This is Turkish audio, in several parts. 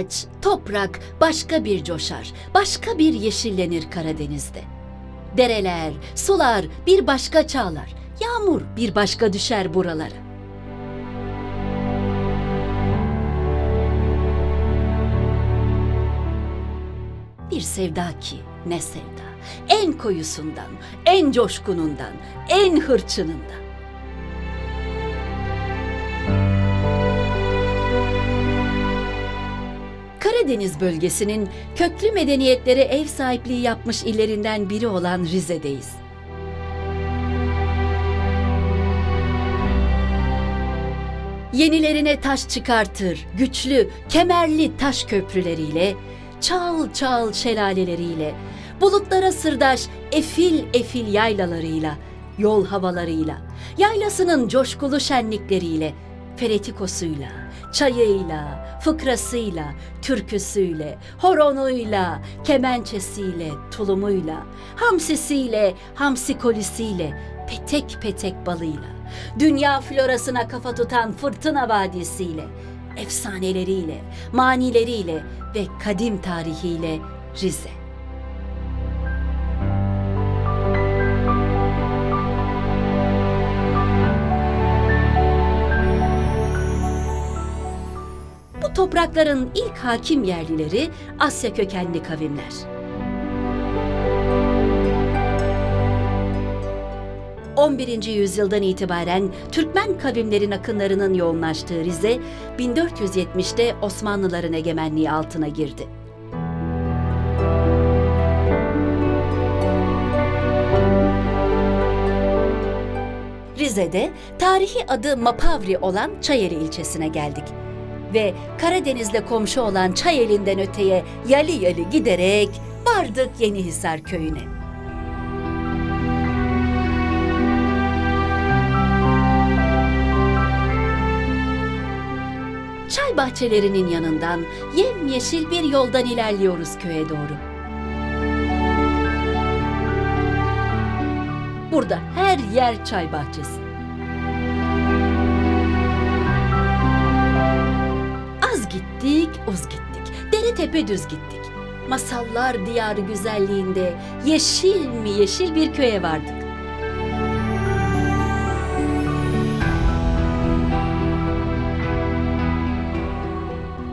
Ağaç, toprak başka bir coşar, başka bir yeşillenir Karadeniz'de. Dereler, sular bir başka çağlar, yağmur bir başka düşer buralara. Bir sevda ki ne sevda. En koyusundan, en coşkunundan, en hırçınından. Karadeniz bölgesinin köklü medeniyetlere ev sahipliği yapmış illerinden biri olan Rize'deyiz. Yenilerine taş çıkartır, güçlü, kemerli taş köprüleriyle, çağıl çağıl şelaleleriyle, bulutlara sırdaş efil efil yaylalarıyla, yol havalarıyla, yaylasının coşkulu şenlikleriyle, feretikosuyla, çayıyla, fıkrasıyla, türküsüyle, horonuyla, kemençesiyle, tulumuyla, hamsisiyle, hamsi kolisiyle, petek petek balıyla, dünya florasına kafa tutan fırtına vadisiyle, efsaneleriyle, manileriyle ve kadim tarihiyle Rize. Toprakların ilk hakim yerlileri Asya kökenli kavimler. ...11. yüzyıldan itibaren Türkmen kavimlerin akınlarının yoğunlaştığı Rize... ...1470'te Osmanlıların egemenliği altına girdi. Rize'de tarihi adı Mapavri olan Çayeli ilçesine geldik ve Karadeniz'le komşu olan Çayeli'nden öteye yali yali giderek vardık Yenihisar köyüne. Çay bahçelerinin yanından yemyeşil bir yoldan ilerliyoruz köye doğru. Burada her yer çay bahçesi. Uz gittik. Dere tepe düz gittik. Masallar diyarı güzelliğinde yeşil mi yeşil bir köye vardık.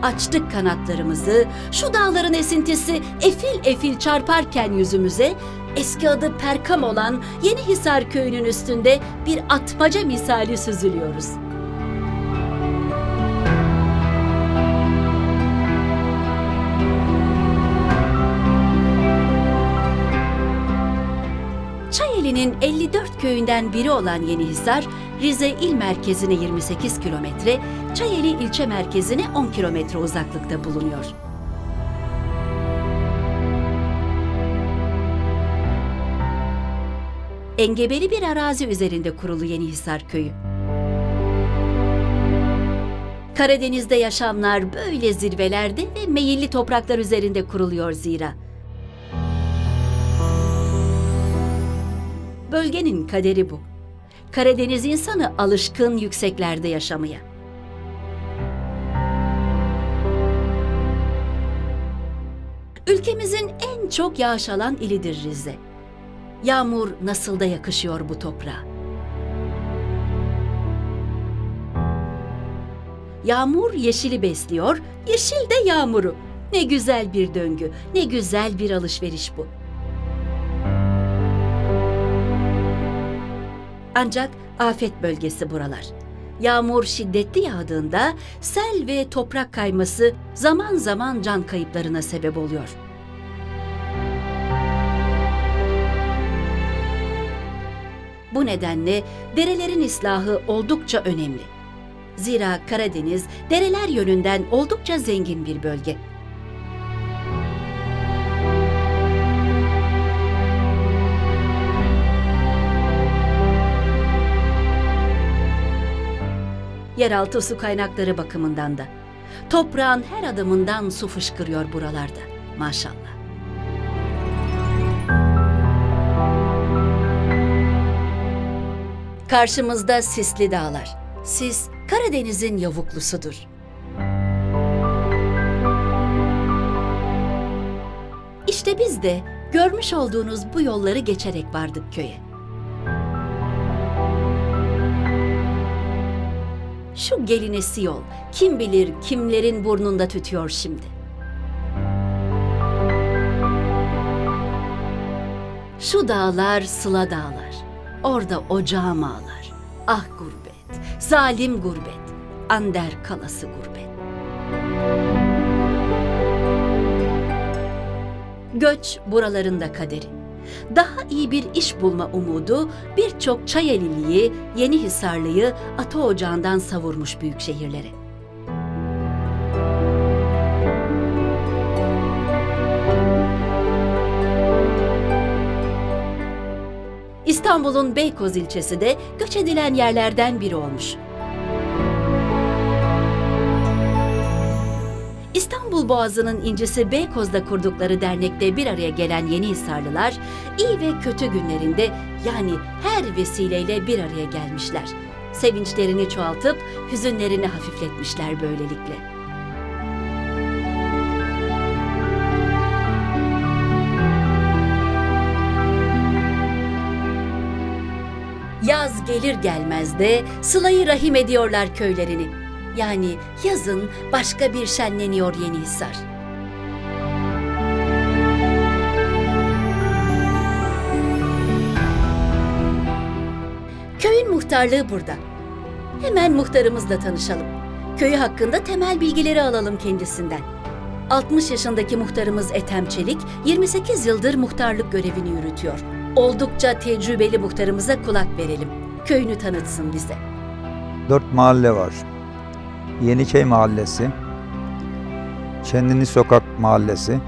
Açtık kanatlarımızı, şu dağların esintisi efil efil çarparken yüzümüze, eski adı Perkam olan Yenihisar köyünün üstünde bir atmaca misali süzülüyoruz. Çayeli'nin 54 köyünden biri olan Yenihisar, Rize il merkezine 28 kilometre, Çayeli ilçe merkezine 10 kilometre uzaklıkta bulunuyor. Engebeli bir arazi üzerinde kurulu Yenihisar köyü. Karadeniz'de yaşamlar böyle zirvelerde ve meyilli topraklar üzerinde kuruluyor zira. Bölgenin kaderi bu. Karadeniz insanı alışkın yükseklerde yaşamaya. Ülkemizin en çok yağış alan ilidir Rize. Yağmur nasıl da yakışıyor bu toprağa. Yağmur yeşili besliyor, yeşil de yağmuru. Ne güzel bir döngü, ne güzel bir alışveriş bu. Ancak afet bölgesi buralar. Yağmur şiddetli yağdığında sel ve toprak kayması zaman zaman can kayıplarına sebep oluyor. Bu nedenle derelerin ıslahı oldukça önemli. Zira Karadeniz dereler yönünden oldukça zengin bir bölge. Yeraltı su kaynakları bakımından da. Toprağın her adımından su fışkırıyor buralarda. Maşallah. Karşımızda sisli dağlar. Sis Karadeniz'in yavuklusudur. İşte biz de görmüş olduğunuz bu yolları geçerek vardık köye. Şu gelinesi yol kim bilir kimlerin burnunda tütüyor şimdi. Şu dağlar sıla dağlar. Orada ocağım ağlar. Ah gurbet, zalim gurbet. Ander kalası gurbet. Göç buralarında kaderi. Daha iyi bir iş bulma umudu birçok Çayeliliği, Yeni Hisarlı'yı ata ocağından savurmuş büyük şehirlere. İstanbul'un Beykoz ilçesi de göç edilen yerlerden biri olmuş. Boğazı'nın incisi Beykoz'da kurdukları dernekte bir araya gelen Yeni Hisarlılar, iyi ve kötü günlerinde yani her vesileyle bir araya gelmişler. Sevinçlerini çoğaltıp hüzünlerini hafifletmişler böylelikle. Yaz gelir gelmez de sılayı rahim ediyorlar köylerini. Yani yazın başka bir şenleniyor Yenihisar. Köyün muhtarlığı burada. Hemen muhtarımızla tanışalım. Köyü hakkında temel bilgileri alalım kendisinden. 60 yaşındaki muhtarımız Ethem Çelik, 28 yıldır muhtarlık görevini yürütüyor. Oldukça tecrübeli muhtarımıza kulak verelim. Köyünü tanıtsın bize. Dört mahalle var. Yeniköy Mahallesi, Kendini Sokak Mahallesi,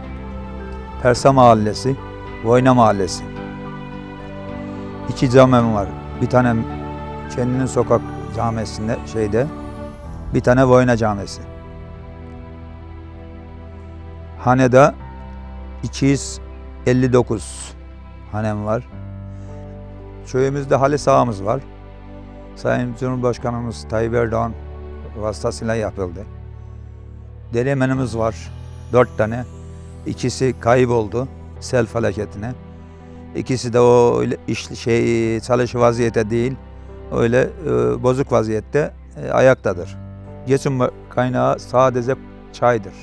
Persa Mahallesi, Voyna Mahallesi. İki camim var. Bir tane Kendini Sokak Camisi'nde şeyde, bir tane Voyna Camisi. Hanede 259 hanem var. Köyümüzde hali sahamız var. Sayın Cumhurbaşkanımız Tayyip Erdoğan vasıtasıyla yapıldı. Deremenimiz var. Dört tane. İkisi kayboldu sel felaketine. İkisi de o iş, şey çalışı vaziyette değil. Öyle e, bozuk vaziyette e, ayaktadır. Geçim kaynağı sadece çaydır.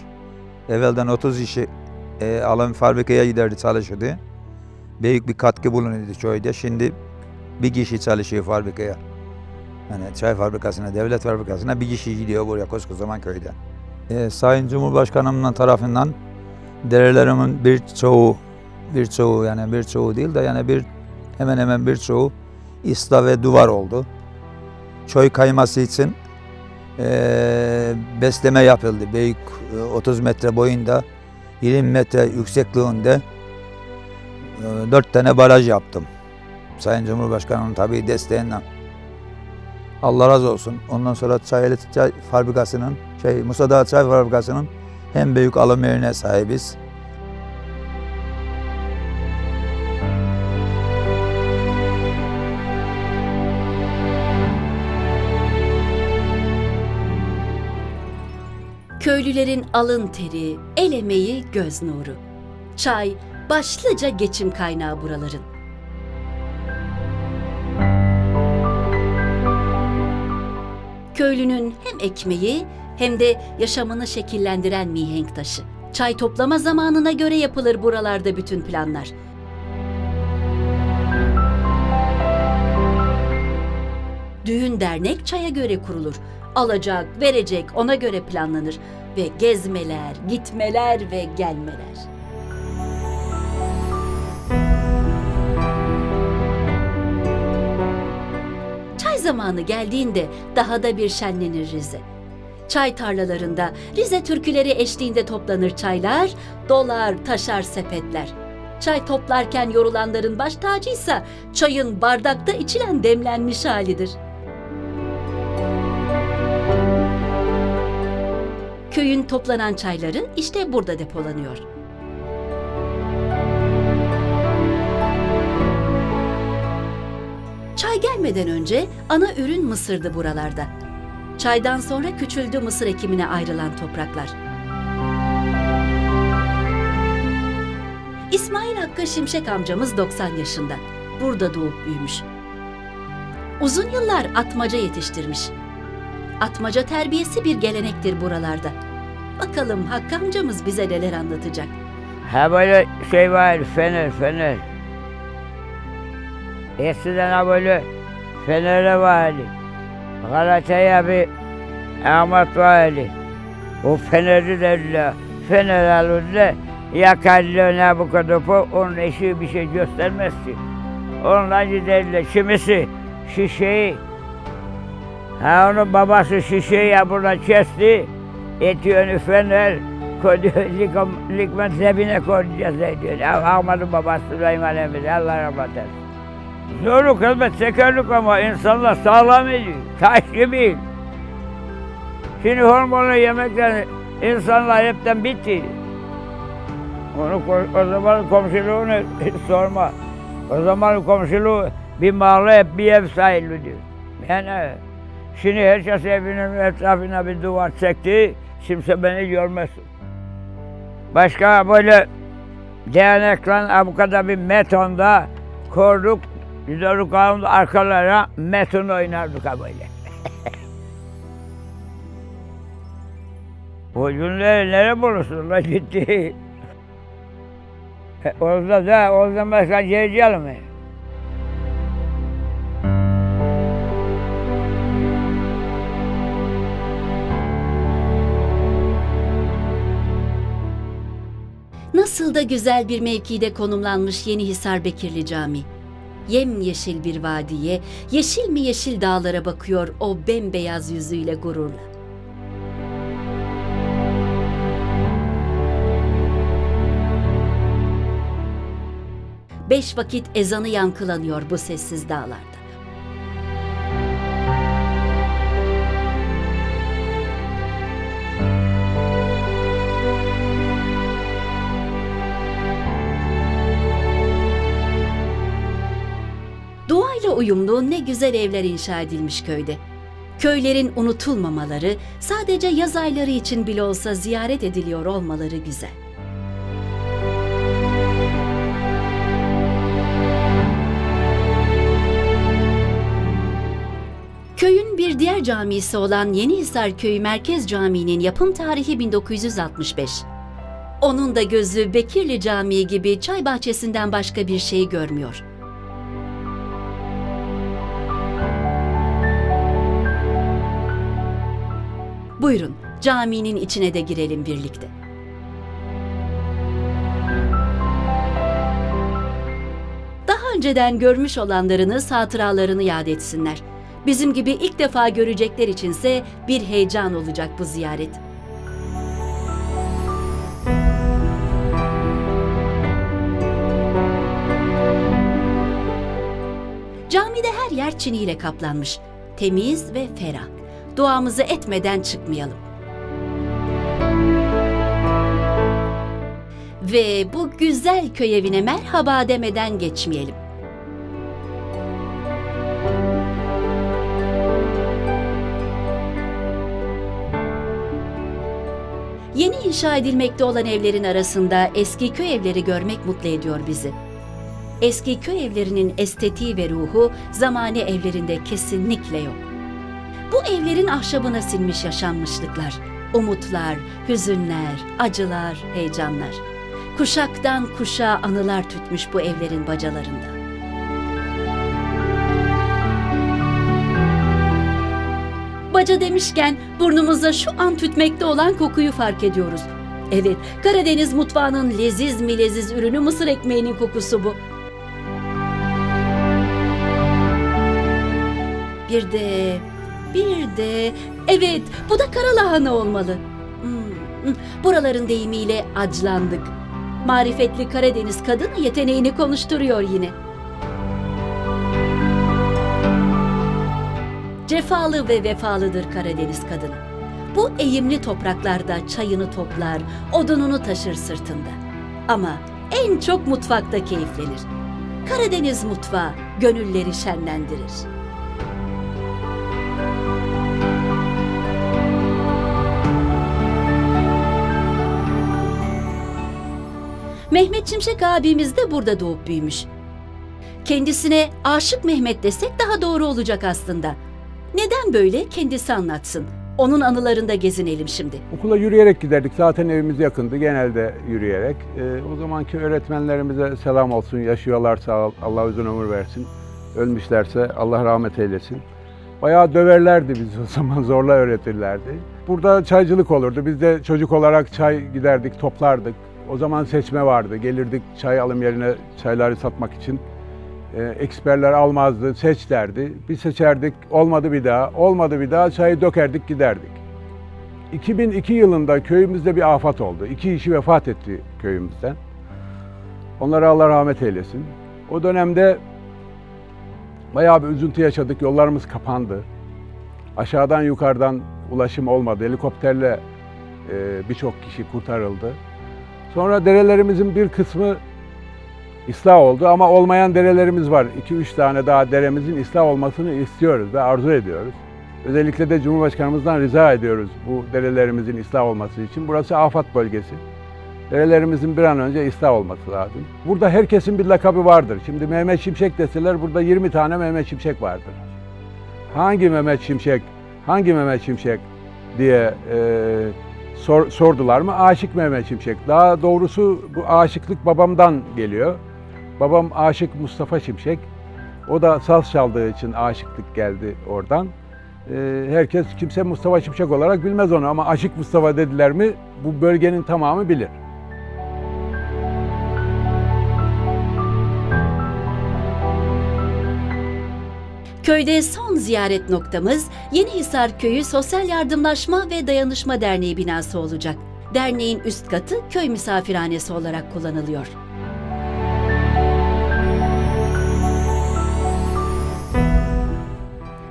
Evvelden 30 işi e, alım fabrikaya giderdi çalışırdı. Büyük bir katkı bulunuyordu köyde. Şimdi bir kişi çalışıyor fabrikaya. Yani çay fabrikasına, devlet fabrikasına bir kişi gidiyor buraya koskocaman köyde. Ee, Sayın Cumhurbaşkanımın tarafından derelerimin birçoğu, birçoğu yani birçoğu değil de yani bir hemen hemen birçoğu ıslah ve duvar oldu. Köy kayması için eee, besleme yapıldı. Büyük e, 30 metre boyunda, 20 metre yüksekliğinde e, 4 tane baraj yaptım. Sayın Cumhurbaşkanı'nın tabii desteğinden. Allah razı olsun. Ondan sonra Çayeli Çay Fabrikası'nın, şey Musa Dağı Çay Fabrikası'nın hem büyük alım yerine sahibiz. Köylülerin alın teri, el emeği, göz nuru. Çay başlıca geçim kaynağı buraların. Köylünün hem ekmeği hem de yaşamını şekillendiren mihenk taşı. Çay toplama zamanına göre yapılır buralarda bütün planlar. Düğün dernek çaya göre kurulur. Alacak, verecek ona göre planlanır ve gezmeler, gitmeler ve gelmeler. Zamanı geldiğinde daha da bir şenlenir Rize. Çay tarlalarında Rize türküleri eşliğinde toplanır çaylar, dolar, taşar sepetler. Çay toplarken yorulanların baş tacıysa çayın bardakta içilen demlenmiş halidir. Köyün toplanan çayları işte burada depolanıyor. Çay gelmeden önce ana ürün mısırdı buralarda. Çaydan sonra küçüldü mısır ekimine ayrılan topraklar. İsmail Hakkı Şimşek amcamız 90 yaşında. Burada doğup büyümüş. Uzun yıllar atmaca yetiştirmiş. Atmaca terbiyesi bir gelenektir buralarda. Bakalım Hakkı amcamız bize neler anlatacak. Ha böyle şey var, fener, fener. Eskiden böyle fenere vardı. Galata'ya bir Ahmet vardı. O feneri dediler. Fener ne bu kadar onun eşi bir şey göstermez ki. Ondan giderler. Kimisi şişeyi Ha onun babası şişeyi ya buradan kesti. Etiyorunu fener koydu. Likom, likmen cebine koyacağız diyor. Ahmet'in babası Süleyman Emre. Allah rahmet eylesin. Zorluk elbet çekerlik ama insanlar sağlam ediyor. Taş gibi. Şimdi hormonlu yemekler insanlar hepten bitti. Onu o zaman komşuluğunu sorma. O zaman komşuluğu bir mahalle hep bir ev sayılıyordu. Yani şimdi herkes evinin etrafına bir duvar çekti. Kimse beni görmesin. Başka böyle değnekle bu bir metonda korduk. Giderdik ağımda arkalara meton oynardık ha böyle. o günleri nereye bulursun la gitti. E, Orada da, orada başka geleceğim mi? Nasıl da güzel bir mevkide konumlanmış Yenihisar Bekirli Camii. Yemyeşil bir vadiye, yeşil mi yeşil dağlara bakıyor o bembeyaz yüzüyle gururla. Beş vakit ezanı yankılanıyor bu sessiz dağlarda. Doğayla uyumlu ne güzel evler inşa edilmiş köyde. Köylerin unutulmamaları, sadece yaz ayları için bile olsa ziyaret ediliyor olmaları güzel. Köyün bir diğer camisi olan Yenihisar Köyü Merkez Camii'nin yapım tarihi 1965. Onun da gözü Bekirli Camii gibi çay bahçesinden başka bir şey görmüyor. Buyurun, caminin içine de girelim birlikte. Daha önceden görmüş olanlarınız hatıralarını yad etsinler. Bizim gibi ilk defa görecekler içinse bir heyecan olacak bu ziyaret. Camide her yer çiniyle kaplanmış. Temiz ve ferah. Duamızı etmeden çıkmayalım. Ve bu güzel köy evine merhaba demeden geçmeyelim. Yeni inşa edilmekte olan evlerin arasında eski köy evleri görmek mutlu ediyor bizi. Eski köy evlerinin estetiği ve ruhu zamane evlerinde kesinlikle yok. Bu evlerin ahşabına sinmiş yaşanmışlıklar, umutlar, hüzünler, acılar, heyecanlar. Kuşaktan kuşağa anılar tütmüş bu evlerin bacalarında. Baca demişken burnumuza şu an tütmekte olan kokuyu fark ediyoruz. Evet, Karadeniz mutfağının leziz mi leziz ürünü mısır ekmeğinin kokusu bu. Bir de, bir de, evet bu da kara lahana olmalı. Hmm, buraların deyimiyle aclandık. Marifetli Karadeniz kadını yeteneğini konuşturuyor yine. Cefalı ve vefalıdır Karadeniz kadını. Bu eğimli topraklarda çayını toplar, odununu taşır sırtında. Ama en çok mutfakta keyiflenir. Karadeniz mutfağı gönülleri şenlendirir. Mehmet Şimşek abimiz de burada doğup büyümüş. Kendisine Aşık Mehmet desek daha doğru olacak aslında. Neden böyle kendisi anlatsın. Onun anılarında gezinelim şimdi. Okula yürüyerek giderdik. Zaten evimiz yakındı genelde yürüyerek. Ee, o zamanki öğretmenlerimize selam olsun. Yaşıyorlarsa Allah uzun ömür versin. Ölmüşlerse Allah rahmet eylesin. Bayağı döverlerdi bizi o zaman zorla öğretirlerdi. Burada çaycılık olurdu. Biz de çocuk olarak çay giderdik, toplardık. O zaman seçme vardı. Gelirdik çay alım yerine çayları satmak için. Ee, eksperler almazdı, seç derdi. Bir seçerdik, olmadı bir daha. Olmadı bir daha çayı dökerdik giderdik. 2002 yılında köyümüzde bir afet oldu. İki kişi vefat etti köyümüzden. Onlara Allah rahmet eylesin. O dönemde bayağı bir üzüntü yaşadık. Yollarımız kapandı. Aşağıdan yukarıdan ulaşım olmadı. Helikopterle e, birçok kişi kurtarıldı. Sonra derelerimizin bir kısmı ıslah oldu ama olmayan derelerimiz var. 2-3 tane daha deremizin ıslah olmasını istiyoruz ve arzu ediyoruz. Özellikle de Cumhurbaşkanımızdan rica ediyoruz bu derelerimizin ıslah olması için. Burası afet bölgesi. Derelerimizin bir an önce ıslah olması lazım. Burada herkesin bir lakabı vardır. Şimdi Mehmet Şimşek deseler burada 20 tane Mehmet Şimşek vardır. Hangi Mehmet Şimşek, hangi Mehmet Şimşek diye e, sor- sordular mı? Aşık Mehmet Şimşek. Daha doğrusu bu aşıklık babamdan geliyor. Babam aşık Mustafa Şimşek. O da saz çaldığı için aşıklık geldi oradan. Ee, herkes kimse Mustafa Şimşek olarak bilmez onu ama Aşık Mustafa dediler mi bu bölgenin tamamı bilir. Köyde son ziyaret noktamız Yenihisar Köyü Sosyal Yardımlaşma ve Dayanışma Derneği binası olacak. Derneğin üst katı köy misafirhanesi olarak kullanılıyor.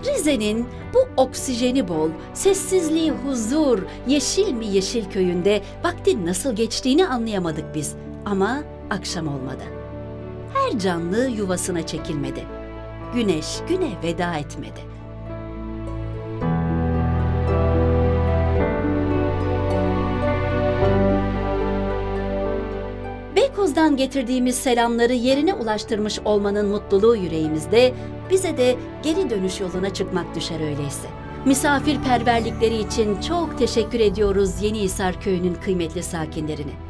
Rize'nin bu oksijeni bol, sessizliği huzur, yeşil mi yeşil köyünde vaktin nasıl geçtiğini anlayamadık biz. Ama akşam olmadı. Her canlı yuvasına çekilmedi. Güneş güne veda etmedi. Beykoz'dan getirdiğimiz selamları yerine ulaştırmış olmanın mutluluğu yüreğimizde, bize de geri dönüş yoluna çıkmak düşer öyleyse. Misafirperverlikleri için çok teşekkür ediyoruz Yenihisar Köyü'nün kıymetli sakinlerine.